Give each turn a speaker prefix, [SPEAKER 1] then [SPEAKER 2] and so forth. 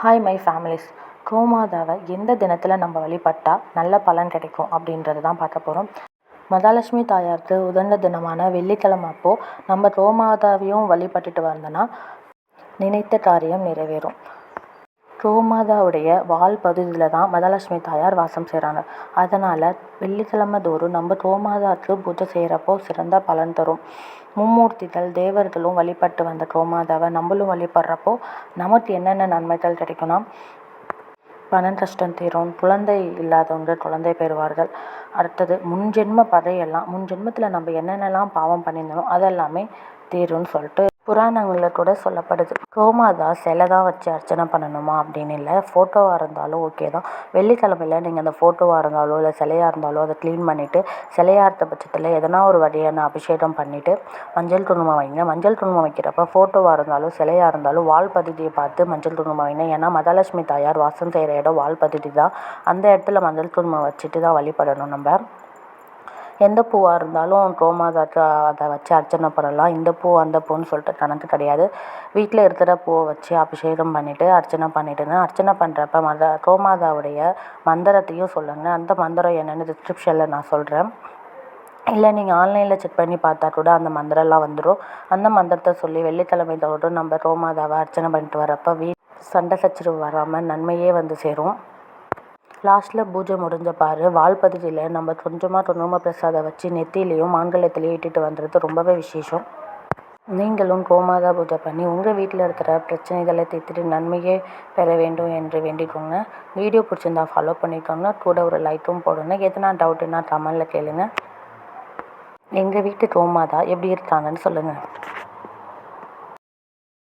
[SPEAKER 1] Hi my families கோமாதாவை எந்த தினத்தில் நம்ம வழிபட்டால் நல்ல பலன் கிடைக்கும் அப்படின்றது தான் பார்க்க போகிறோம் மகாலட்சுமி தாயாருக்கு உகந்த தினமான வெள்ளிக்கிழமை அப்போது நம்ம கோமாதாவையும் வழிபட்டுட்டு வந்தோன்னா நினைத்த காரியம் நிறைவேறும். கோமாதாவுடைய வால் பகுதியில் தான் மதலட்சுமி தாயார் வாசம் செய்கிறாங்க அதனால் வெள்ளிக்கிழமை தோறும் நம்ம கோமாதாவுக்கு பூஜை செய்கிறப்போ சிறந்த பலன் தரும். மும்மூர்த்திகள் தேவர்களும் வழிபட்டு வந்த கோமாதாவை நம்மளும் வழிபடுறப்போ நமக்கு என்னென்ன நன்மைகள் கிடைக்கும்னா பணம் கஷ்டம் தீரும் குழந்தை இல்லாதவங்க குழந்தை பெறுவார்கள். அடுத்தது முன்ஜென்ம பதையெல்லாம் முன்ஜென்மத்தில் நம்ம என்னென்னலாம் பாவம் பண்ணியிருந்தோம் அதெல்லாமே தீரும்னு சொல்லிட்டு புராணங்களில் கூட சொல்லப்படுது. கோமாதா சிலை தான் வச்சு அர்ச்சனை பண்ணணுமா அப்படின்னு இல்லை ஃபோட்டோவாக இருந்தாலும் ஓகே தான். வெள்ளிக்கிழமையில நீங்கள் அந்த ஃபோட்டோவாக இருந்தாலோ இல்லை சிலையாக இருந்தாலோ அதை க்ளீன் பண்ணிவிட்டு சிலையா இருந்த பட்சத்தில் எதனா ஒரு வகையான அபிஷேகம் பண்ணிவிட்டு மஞ்சள் குங்குமம் வைங்க. மஞ்சள் குங்குமம் வைக்கிறப்ப ஃபோட்டோவாக இருந்தாலும் சிலையாக இருந்தாலும் வால் பதிதியை பார்த்து மஞ்சள் குங்குமம் வைங்க. ஏன்னா மகாலட்சுமி தாயார் வாசம் செய்கிற இடம் வால் பதிதி தான். அந்த இடத்துல மஞ்சள் குங்குமம் வச்சுட்டு தான் வழிபடணும் நம்ம. எந்த பூவாக இருந்தாலும் கோமாதாக்கு அதை வச்சு அர்ச்சனை பண்ணலாம். இந்த பூ அந்த பூன்னு சொல்லிட்டு கணக்கு கிடையாது. வீட்டில் இருக்கிற பூவை வச்சு அபிஷேகம் பண்ணிவிட்டு அர்ச்சனை பண்ணிவிட்டுன்னு அர்ச்சனை பண்ணுறப்ப மத கோமாதாவுடைய மந்திரத்தையும் சொல்லுங்கள் அந்த மந்திரம் என்னென்னு டிஸ்கிரிப்ஷனில் நான் சொல்கிறேன் இல்லை நீங்கள் ஆன்லைனில் செக் பண்ணி பார்த்தா கூட அந்த மந்திரம்லாம் வந்துடும் அந்த மந்திரத்தை சொல்லி வெள்ளிக்கிழமை தோறும் நம்ம ரோமாதாவை அர்ச்சனை பண்ணிட்டு வரப்போ வீ சண்டை சச்சரவு வராமல் நன்மையே வந்து சேரும். லாஸ்ட்டில் பூஜை முடிஞ்ச பாரு வால்பதியில் நம்ம கொஞ்சமாக தொண்ணூம பிரசாதம் வச்சு நெத்திலையும் மாங்கல்யத்துலேயும் இட்டுட்டு வந்துறது ரொம்பவே விசேஷம். நீங்களும் கோமாதா பூஜை பண்ணி உங்கள் வீட்டில் இருக்கிற பிரச்சனைகளை தீர்த்துட்டு நன்மையே பெற வேண்டும் என்று வேண்டிக்கோங்க. வீடியோ பிடிச்சிருந்தா ஃபாலோ பண்ணிக்கோங்க. கூட ஒரு லைக்கும் போடுங்க. எதனா டவுட்டுன்னா கமெண்டில் கேளுங்க. எங்கள் வீட்டு கோமாதா எப்படி இருக்காங்கன்னு சொல்லுங்கள்